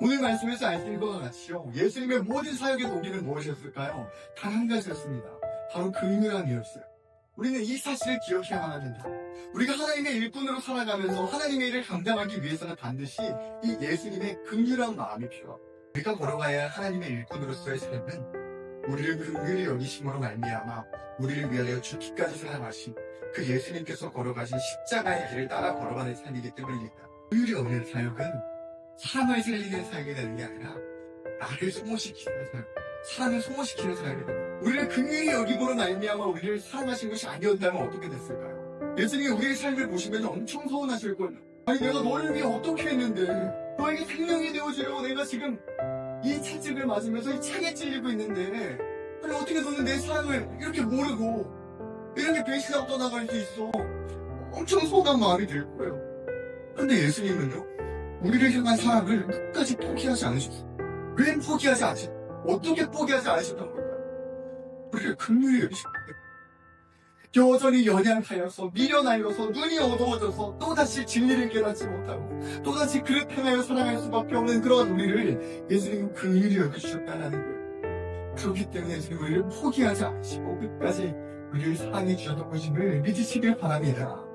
오늘 말씀에서 알 수 있는 것과 같이요. 예수님의 모든 사역의 동기는 무엇이었을까요? 단 한 가지였습니다. 바로 긍휼함이었어요. 우리는 이 사실을 기억해야만 합니다. 우리가 하나님의 일꾼으로 살아가면서 하나님의 일을 감당하기 위해서는 반드시 이 예수님의 긍휼한 마음이 필요합니다. 우리가 걸어가야 할 하나님의 일꾼으로서의 삶은 우리를 긍휼히 여기심으로 말미암아 우리를 위하여 죽기까지 사랑하신 그 예수님께서 걸어가신 십자가의 길을 따라 걸어가는 삶이기 때문입니다. 긍휼이 없는 사역은 사람을 살리는 사역이 되는 게 아니라 나를 소모시키는 사역, 사람을 소모시키는 사역이 됩니다. 우리를 긍휼히 여기고로 말미암아 우리를 사랑하신 것이 아니었다면 어떻게 됐을까요? 예수님이 우리의 삶을 보시면 엄청 서운하실 거예요. 아니 내가 너를 위해 어떻게 했는데 너에게 생명이 되어주려고 내가 지금 이 채찍을 맞으면서 이 창에 찔리고 있는데 아니 어떻게 너는 내 사랑을 이렇게 모르고 이렇게 배신하고 떠나갈 수 있어 엄청 서운한 마음이 들 거예요. 근데 예수님은요 우리를 향한 사랑을 끝까지 포기하지 않으셨어요. 왜 포기하지 않으셨 어떻게 포기하지 않으셨던 걸까요? 우리를 긍휼히 여기셨는데 여전히 연약하여서 미련하여서 눈이 어두워져서 또다시 진리를 깨닫지 못하고 또다시 그릇 행하여 살아갈 수밖에 없는 그런 우리를 예수님은 긍휼히 여겨주셨다는 거예요. 그렇기 때문에 예수님 우리를 포기하지 않으시고 끝까지 우리를 사랑해 주셨던 것임을 믿으시길 바랍니다.